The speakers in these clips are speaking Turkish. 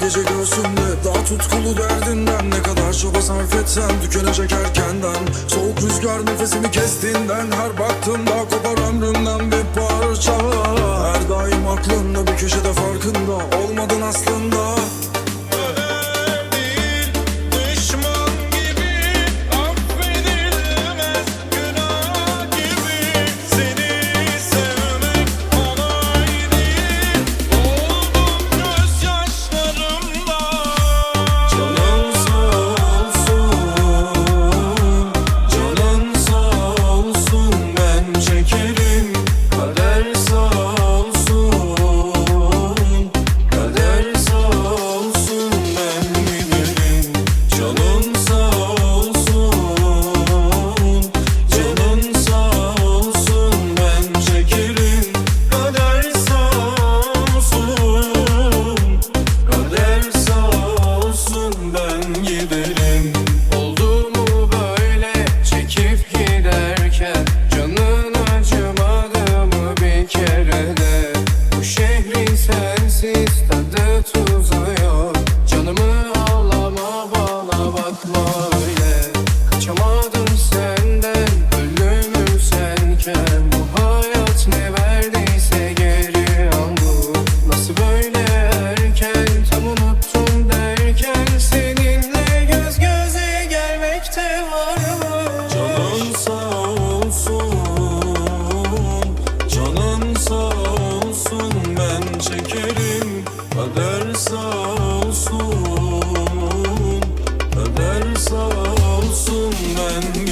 Gece göğsümde daha tutkulu derdinden Ne kadar çaba sarf etsem tükenecek erkenden Soğuk rüzgar nefesimi kestiğinden Her baktığımda kopar ömrümden bir parça. Her daim aklımda bir köşede Kaçamadım senden ölümüm senken Bu hayat ne verdiyse geri al bu Nasıl böyle erken tam unuttum derken Seninle göz göze gelmekte var mı? Canın sağ olsun Canın sağ olsun ben çekerim Kader sağ Sağ olsun ben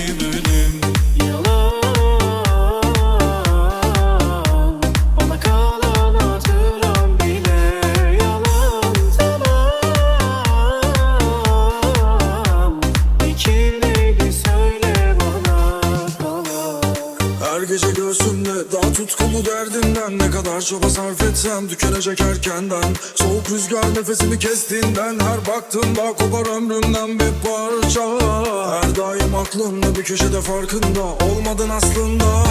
Her gece göğsümde daha tutkulu derdinden. Ne kadar çaba sarf etsem tükenecek erkenden. Soğuk rüzgar nefesimi kestiğinden Her baktığımda kopar ömrümden bir parça. Her daim aklımda bir köşede farkında Olmadın aslında